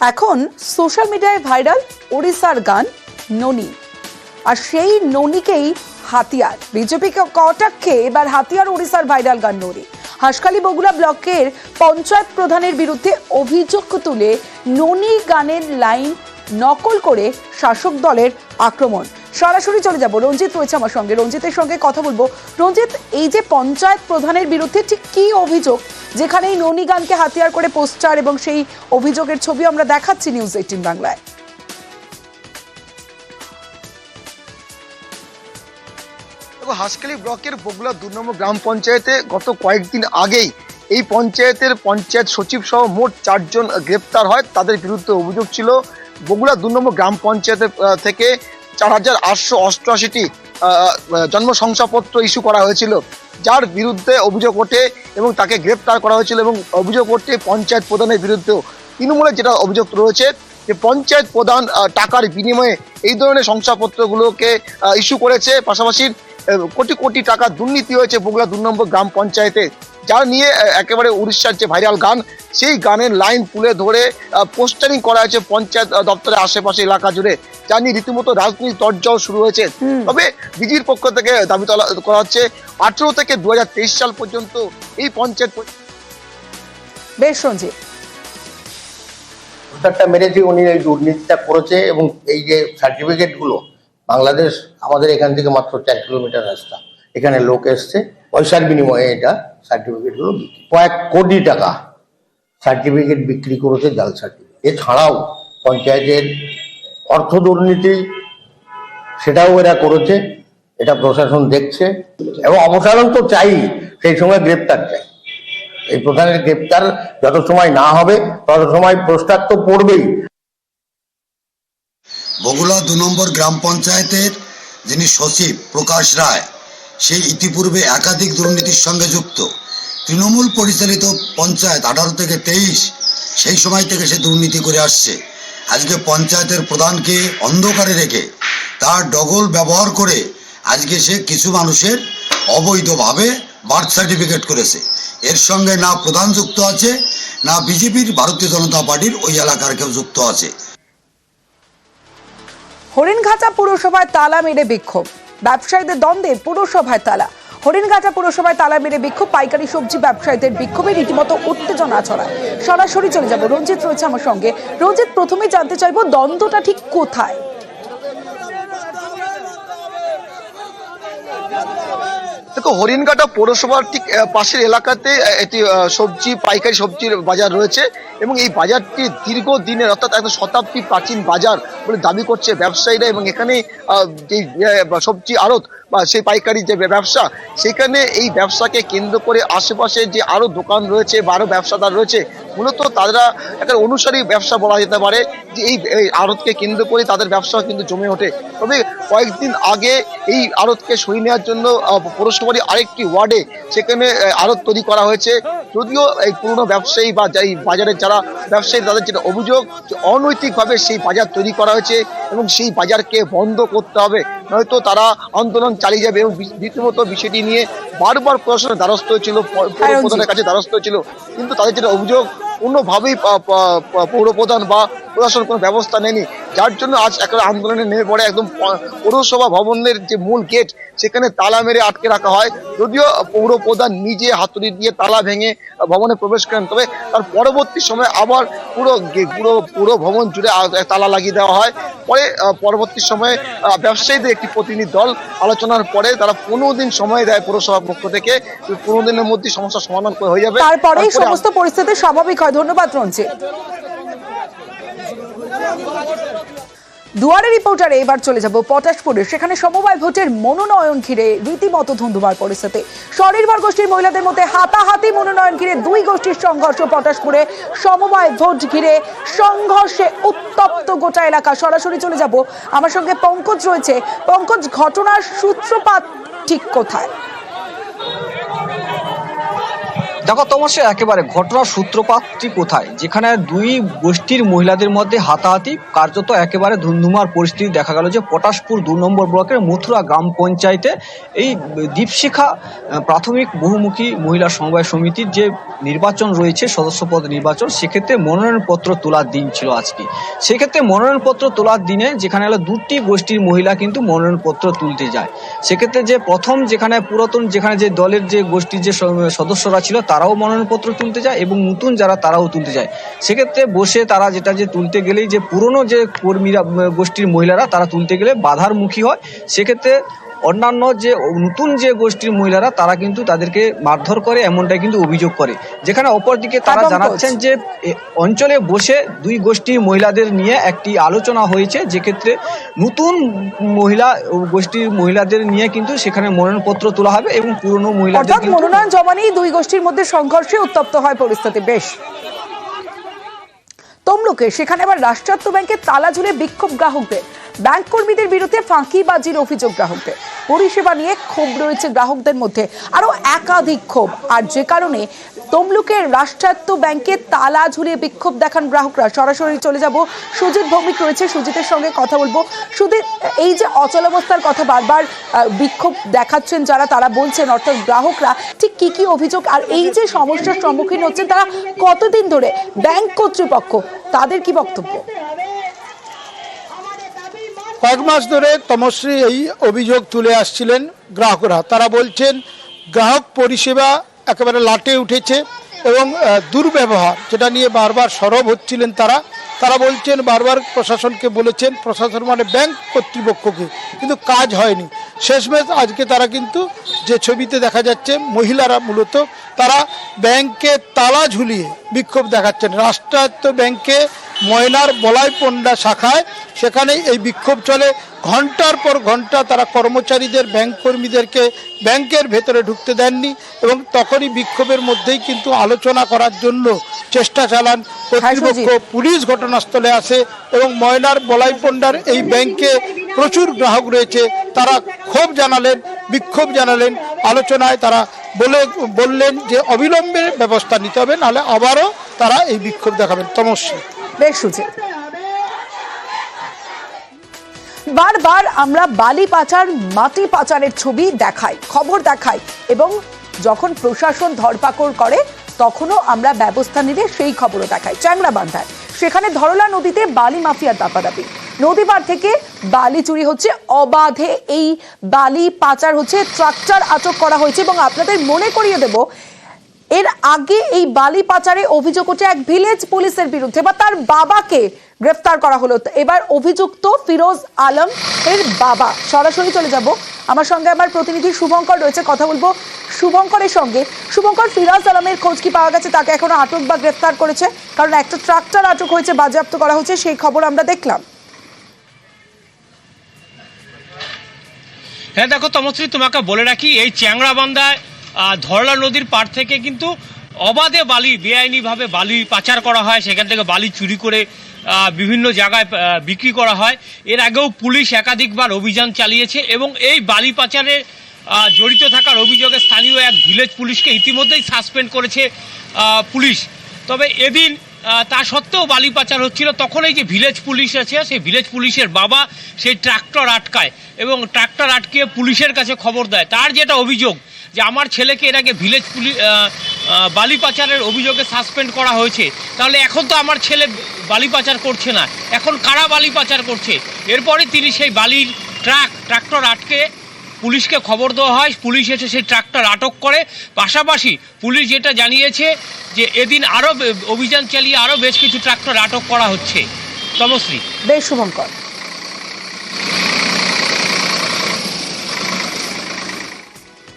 এখন সোশ্যাল মিডিয়ায় ভাইরাল ওড়িশার গান ননি। আর সেই ননিকেই হাতিয়ার। বিজেপি কটাক্ষে এবার হাতিয়ার ওড়িশার ভাইরাল গান ননি। হাসখালি বগুড়া ব্লকের পঞ্চায়েত প্রধানের বিরুদ্ধে অভিযোগ তুলে ননি গানের লাইন নকল করে শাসক দলের আক্রমণ। সরাসরি চলে যাব। রঞ্জিত রয়েছে আমার সঙ্গে। রঞ্জিতের সঙ্গে কথা বলব। রঞ্জিত, এই যে পঞ্চায়েত প্রধানের বিরুদ্ধে ঠিক কি অভিযোগ যেখানে এই গানকে হাতিয়ার করে পোস্টার এবং সেই অভিযোগের ছবি আমরা দেখাচ্ছি নিউজ এইটিন বাংলায়। দেখো, হাসখালি ব্লকের বগুলা দু নম্বর গ্রাম পঞ্চায়েতে গত কয়েকদিন আগেই এই পঞ্চায়েতের পঞ্চায়েত সচিব সহ মোট চারজন গ্রেপ্তার হয়। তাদের বিরুদ্ধে অভিযোগ ছিল, বগুড়া দু নম্বর গ্রাম পঞ্চায়েতের থেকে চার হাজার আটশো অষ্টআশিটি জন্ম শংসাপত্র ইস্যু করা হয়েছিল। যার বিরুদ্ধে অভিযোগ ওঠে এবং তাকে গ্রেপ্তার করা হয়েছিল এবং অভিযোগ ওঠে পঞ্চায়েত প্রধানের বিরুদ্ধেও। তৃণমূলের যেটা অভিযোগ রয়েছে যে পঞ্চায়েত প্রধান টাকার বিনিময়ে এই ধরনের শংসাপত্রগুলোকে ইস্যু করেছে। পাশাপাশি কোটি কোটি টাকা দুর্নীতি হয়েছে বগুড়া দু নম্বর গ্রাম পঞ্চায়েতে যা নিয়ে একেবারে উড়িষ্যার যে ভাইরাল গান, সেই গানের লাইন তুলে ধরে পোস্টারিং করা হয়েছে পঞ্চায়েত দপ্তরের আশেপাশে এলাকা জুড়ে। যা নিয়ে রীতিমতো রাজনীতি তর্জাও শুরু হয়েছে। তবে বিজির পক্ষ থেকে দাবি তোলা করা হচ্ছে আঠেরো থেকে দুহাজার তেইশ সাল পর্যন্ত এই পঞ্চায়েত বেশ রঞ্জিত। পোস্টারটা মেরেছে উনি এই দুর্নীতিটা করেছে এবং এই যে সার্টিফিকেটগুলো বাংলাদেশ আমাদের এখান থেকে মাত্র চার কিলোমিটার রাস্তা। এখানে লোক এসছে পয়সার বিনিময়ে এটা সার্টিফিকেটগুলো বিক্রি। কয়েক কোটি টাকা সার্টিফিকেট বিক্রি করেছে জাল সার্টিফিকেট এছাড়াও পঞ্চায়েতের অর্থ দুর্নীতি, সেটাও এরা করেছে, এটা প্রশাসন দেখছে, এবং অপসারণ তো চাই, সেই সময় গ্রেপ্তার চাই। এই প্রধানের গ্রেপ্তার যত সময় না হবে, তত সময় প্রস্তাব তো পড়বেই। বগুড়া দু নম্বর গ্রাম পঞ্চায়েতের যিনি সচিব প্রকাশ রায়, সেই ইতিপূর্বে একাধিক দুর্নীতির সঙ্গে যুক্ত। তৃণমূল পরিচালিত পঞ্চায়েত আঠারো থেকে তেইশ, সেই সময় থেকে সে দুর্নীতি করে আসছে। আজকে পঞ্চায়েতের প্রধানকে অন্ধকারে রেখে তার ডগল ব্যবহার করে আজকে সে কিছু মানুষের অবৈধভাবে বার্থ সার্টিফিকেট করেছে। এর সঙ্গে না প্রধান যুক্ত আছে, না বিজেপির ভারতীয় জনতা পার্টির ওই এলাকার কেউ যুক্ত আছে। হরিণঘাটা পুরসভায় তালা মেরে বিক্ষোভ। ব্যবসায়ীদের দ্বন্দ্বে পুরসভায় তালা। হরিণঘাটা পুরসভায় তালা মেরে বিক্ষোভ, পাইকারি সবজি ব্যবসায়ীদের বিক্ষোভে রীতিমতো উত্তেজনা ছড়ায়। সরাসরি চলে যাব, রঞ্জিত রয়েছে আমার সঙ্গে। রঞ্জিত প্রথমে জানতে চাইব, দ্বন্দ্বটা ঠিক কোথায়? দেখো হরিণঘাটা পৌরসভার ঠিক পাশের এলাকাতে একটি সবজি, পাইকারি সবজির বাজার রয়েছে। এবং এই বাজারটি দীর্ঘ দিনের অর্থাৎ একদম শতাব্দী প্রাচীন বাজার বলে দাবি করছে ব্যবসায়ীরা এবং এখানে যে সবজি আড়ত বা সেই পাইকারি যে ব্যবসা, সেখানে এই ব্যবসাকে কেন্দ্র করে আশেপাশে যে আরও দোকান রয়েছে বা আরও ব্যবসাদার রয়েছে, মূলত তারা একটা অনুসারী ব্যবসা বলা যেতে পারে যে এই আড়তকে কেন্দ্র করে তাদের ব্যবসা কিন্তু জমে ওঠে। তবে কয়েকদিন আগে এই আড়তকে সরিয়ে নেওয়ার জন্য পৌরসভারই আরেকটি ওয়ার্ডে সেখানে আড়ত তৈরি করা হয়েছে। যদিও এই পুরনো ব্যবসায়ী বা যাই বাজারের যারা ব্যবসায়ী তাদের যেটা অভিযোগ অনৈতিকভাবে সেই বাজার তৈরি করা হয়েছে এবং সেই বাজারকে বন্ধ করতে হবে। নয়তো তারা আন্দোলন চালিয়ে যাবে এবং রীতিমতো বিষয়টি নিয়ে বারবার প্রশাসনের দ্বারস্থ হয়েছিল হ্যাঁ, প্রধানের কাছে দ্বারস্থ হয়েছিল। কিন্তু তাদের যেটা অভিযোগ কোনোভাবেই পা- পা- পা- পৌর প্রধান বা প্রশাসন কোনো ব্যবস্থা নেয়নি। যার জন্য আজ একটা আন্দোলনে নেমে পড়ে একদম পৌরসভা ভবনের যে মূল গেট সেখানে তালা মেরে আটকে রাখা হয়। যদিও পৌর প্রধান নিজে হাতুড়ি দিয়ে তালা ভেঙে ভবনে প্রবেশ করেন তবে তার পরবর্তী সময় আবার পুরো পুরো পুরো ভবন জুড়ে তালা লাগিয়ে দেওয়া হয়। পরে পরবর্তী সময়ে ব্যবসায়ীদের একটি প্রতিনিধি দল আলোচনার পরে তারা পনেরো দিন সময় দেয় পৌরসভার পক্ষ থেকে। পনেরো দিনের মধ্যে সমস্যার সমাধান করে হয়ে যাবে। তারপরে সমস্ত পরিস্থিতি স্বাভাবিক হয়। ধন্যবাদ রঞ্জিত। দুয়ারে রিপোর্টারে এবার চলে যাব পটাশপুরে। সেখানে সমবায় ভোটের মনোনয়ন ঘিরে রীতিমতো ধুন্ধুমার পরিস্থিতি। স্বনির্ভর গোষ্ঠীর মহিলাদের মধ্যে হাতাহাতি মনোনয়ন ঘিরে দুই গোষ্ঠীর সংঘর্ষ পটাশপুরে। সমবায় ভোট ঘিরে সংঘর্ষে উত্তপ্ত গোটা এলাকা। সরাসরি চলে যাব। আমার সঙ্গে পঙ্কজ রয়েছে। পঙ্কজ, ঘটনার সূত্রপাত ঠিক কোথায়? দেখো তোমার একেবারে ঘটনার সূত্রপাতটি কোথায়? যেখানে দুই গোষ্ঠীর মহিলাদের মধ্যে হাতাহাতি, কার্যত একেবারে ধুমধুমার পরিস্থিতি দেখা গেল যে পটাশপুর দু নম্বর ব্লকের মথুরা গ্রাম পঞ্চায়েতে এই দীপশিখা প্রাথমিক বহুমুখী মহিলা সমবায় সমিতির যে নির্বাচন রয়েছে সদস্য পদ নির্বাচন, সেক্ষেত্রে মনোনয়নপত্র তোলার দিন ছিল আজকে। সেক্ষেত্রে মনোনয়নপত্র তোলার দিনে যেখানে হলো দুটি গোষ্ঠীর মহিলা কিন্তু মনোনয়নপত্র তুলতে যায়। সেক্ষেত্রে যে প্রথম যেখানে পুরাতন, যেখানে যে দলের যে গোষ্ঠীর যে সদস্যরা ছিল তারাও মনোনয়নপত্র তুলতে যায় এবং নতুন যারা তারাও তুলতে যায়। সেক্ষেত্রে বসে তারা যেটা যে তুলতে গেলেই যে পুরনো যে কর্মীরা, গোষ্ঠীর মহিলারা, তারা তুলতে গেলে বাধার মুখী হয়। সেক্ষেত্রে অন্যান্য যে নতুন যে গোষ্ঠীর মহিলারা তারা কিন্তু তাদেরকে মারধর করে এমনটাই কিন্তু অভিযোগ করে। যেখানে অপরদিকে তারা জানাচ্ছেন যে অঞ্চলে বসে দুই গোষ্ঠীর মহিলাদের নিয়ে একটি আলোচনা হয়েছে যেক্ষেত্রে নতুন মহিলা গোষ্ঠীর মহিলাদের নিয়ে কিন্তু সেখানে মনোনয়নপত্র তোলা হবে এবং পুরনো মহিলাদের মনোনয়ন জমা নিয়েই দুই গোষ্ঠীর মধ্যে সংঘর্ষে উত্তপ্ত হয় পরিস্থিতি। বেশ। তমলুকে সেখানে আবার রাষ্ট্রায়ত্ত ব্যাংকে তালা ঝুলে বিক্ষোভ গ্রাহকদের। ব্যাংক কর্মীদের বিরুদ্ধে ফাঁকিবাজির অভিযোগ গ্রাহকদের। পরিষেবা নিয়ে ক্ষোভ রয়েছে গ্রাহকদের মধ্যে। আরও একাধিক ক্ষোভ। আর যে কারণে তমলুকের রাষ্ট্রায়ত্ত ব্যাংকে তালা ঝুলিয়ে বিক্ষোভ দেখান গ্রাহকরা। সরাসরি চলে যাব সুজিত ভৌমিক রয়েছে। সুজিতের সঙ্গে কথা বলব। সুজিত, এই যে অচলাবস্থার কথা বারবার বিক্ষোভ দেখাচ্ছেন যারা, তারা বলছেন, অর্থাৎ গ্রাহকরা, ঠিক কি কি অভিযোগ? আর এই যে সমস্যার সম্মুখীন হচ্ছেন তারা কতদিন ধরে? ব্যাংক কর্তৃপক্ষ, তাদের কি বক্তব্য? কয়েক মাস ধরে তমশ্রী এই অভিযোগ তুলে আসছিলেন গ্রাহকরা। তারা বলছেন, গ্রাহক পরিষেবা একেবারে লাটে উঠেছে এবং দুর্ব্যবহার, যেটা নিয়ে বারবার সরব হচ্ছিলেন তারা। তারা বলছেন, বারবার প্রশাসনকে বলেছেন, প্রশাসন মানে ব্যাংক কর্তৃপক্ষকে। কিন্তু কাজ হয়নি। শেষমেশ আজকে তারা কিন্তু যে ছবিতে দেখা যাচ্ছে, মহিলারা মূলত তারা ব্যাংকে তালা ঝুলিয়ে বিক্ষোভ দেখাচ্ছেন। রাষ্ট্রায়ত্ত ব্যাংকে ময়নার বলাই পণ্ডা শাখায়। সেখানে এই বিক্ষোভ চলে। ঘণ্টার পর ঘণ্টা তারা কর্মচারীদের ব্যাংক কর্মীদেরকে ব্যাংকের ভেতরে ঢুকতে দেননি এবং তখনই বিক্ষোভের মধ্যেই কিন্তু আলোচনা করার জন্য চেষ্টা চালান কর্তৃপক্ষ পুলিশ ঘটনাস্থলে আসে এবং ময়নার বলাই পণ্ডার এই ব্যাংকে প্রচুর গ্রাহক রয়েছে। তারা ক্ষোভ জানালেন বিক্ষোভ জানালেন। আলোচনায় তারা বলে বললেন যে অবিলম্বে ব্যবস্থা নিতে হবে নাহলে আবারও তারা এই বিক্ষোভ দেখাবেন। তমস্যা বেশ সুজিত বারবার আমরা বালি পাচার, মাটি পাচারের ছবি দেখাই, খবর দেখাই এবং যখন প্রশাসন ধরপাকড় করে, তখনও আমরা ব্যবস্থা নিলে সেই খবরও দেখাই। চ্যাংরা বান্ধায়। সেখানে ধরলা নদীতে বালি মাফিয়ার দাপাদাপি। নদী পার থেকে বালি চুরি হচ্ছে। অবাধে এই বালি পাচার হচ্ছে। ট্রাক্টর আটক করা হয়েছে এবং আপনাদের মনে করিয়ে দেব এর আগে এই বালি পাচারে অভিযোগ উঠে এক ভিলেজ পুলিশের বিরুদ্ধে বা তার বাবাকে গ্রেফতার করা হলো। এবার অভিযুক্ত ফিরোজ আলম এর বাবা। সরাসরি চলে যাব। আমার সঙ্গে আমার প্রতিনিধি শুভঙ্কর রয়েছে কথা বলব শুভঙ্করের সঙ্গে। শুভঙ্কর ফিরোজ আলমের খোঁজ কি পাওয়া গেছে? তাকে এখনও আটক বা গ্রেফতার করেছে? কারণ একটা ট্রাক্টর আটক হয়েছে বাজেয়াপ্ত করা হয়েছে সেই খবর আমরা দেখলাম। হ্যাঁ দেখো তমশ্রী তোমাকে বলে রাখি এই চ্যাংরাবান্ধায় আহ, ধরলা নদীর পাড় থেকে কিন্তু অবাধে বালি, বেআইনিভাবে বালি পাচার করা হয়। সেখান থেকে বালি চুরি করে বিভিন্ন জায়গায় বিক্রি করা হয়। এর আগেও পুলিশ একাধিকবার অভিযান চালিয়েছে এবং এই বালি পাচারে জড়িত থাকার অভিযোগে স্থানীয় এক ভিলেজ পুলিশকে ইতিমধ্যেই সাসপেন্ড করেছে পুলিশ। তবে এদিন তা সত্ত্বেও বালি পাচার হচ্ছিল। তখন এই যে ভিলেজ পুলিশ আছে, সেই ভিলেজ পুলিশের বাবা সেই ট্রাক্টর আটকায় এবং ট্রাক্টর আটকিয়ে পুলিশের কাছে খবর দেয়। তার যেটা অভিযোগ যে আমার ছেলেকে এর আগে ভিলেজ পুলিশ বালি পাচারের অভিযোগে সাসপেন্ড করা হয়েছে, তাহলে এখন তো আমার ছেলে বালি পাচার করছে না। এখন কারা বালি পাচার করছে? এরপরে তিনি সেই বালির ট্রাক, ট্রাক্টর আটকে পুলিশকে খবর দেওয়া হয়, পুলিশ এসে সেই ট্রাক্টর আটক করে। পাশাপাশি পুলিশ যেটা জানিয়েছে যে এদিন আরও অভিযান চালিয়ে আরও বেশ কিছু ট্রাক্টর আটক করা হচ্ছে। তমশ্রী। বেশ, শুভঙ্কর।